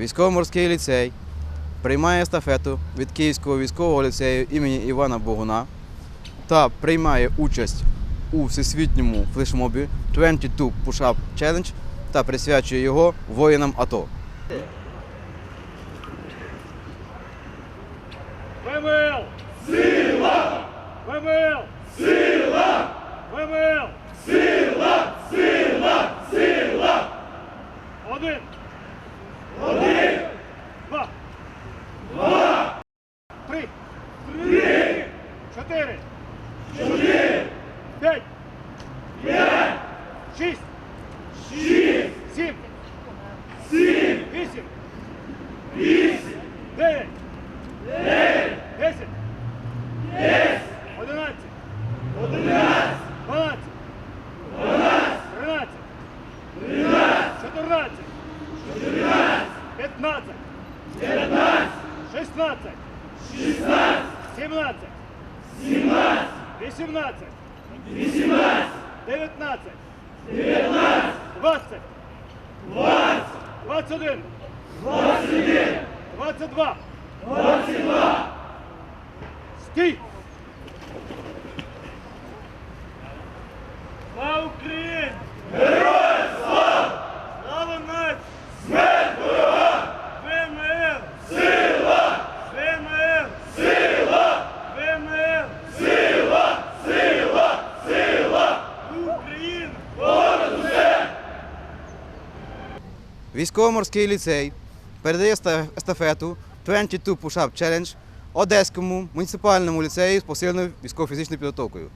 Військово-морський ліцей приймає естафету від Київського військового ліцею імені Івана Богуна та приймає участь у всесвітньому флешмобі 22 Push-Up Challenge та присвячує його воїнам АТО. ВМЛ! Сила! ВМЛ! Сила! ВМЛ! Сила! Сила! Сила! Один! Один! Чотири! Чотири! П'ять! П'ять! Шість! Шість! Сім! Сім! Вісім! Вісім! Дев'ять! Десять. Десять. Одинадцять. Одинадцять. Дванадцять. Дванадцять. Тринадцять. Тринадцять. Чотирнадцять. Чотирнадцять. П'ятнадцять. П'ятнадцять. Шістнадцять. Шістнадцять. Сімнадцять. Сімнадцять. Вісімнадцять. Вісімнадцять. Дев'ятнадцять. Дев'ятнадцять. Двадцять. Двадцять. Двадцять один. Двадцять один. Двадцять два. Стій! Слава Україні! Героям слава! Слава нації! Смерть ворога! ВМЛ! Сила! ВМЛ! Сила! ВМЛ! Сила! Сила! Сила! Україна! Військово-морський ліцей передає еста- естафету 22 Push-Up Challenge Одеському муніципальному ліцею з посиленою військово-фізичною підготовкою.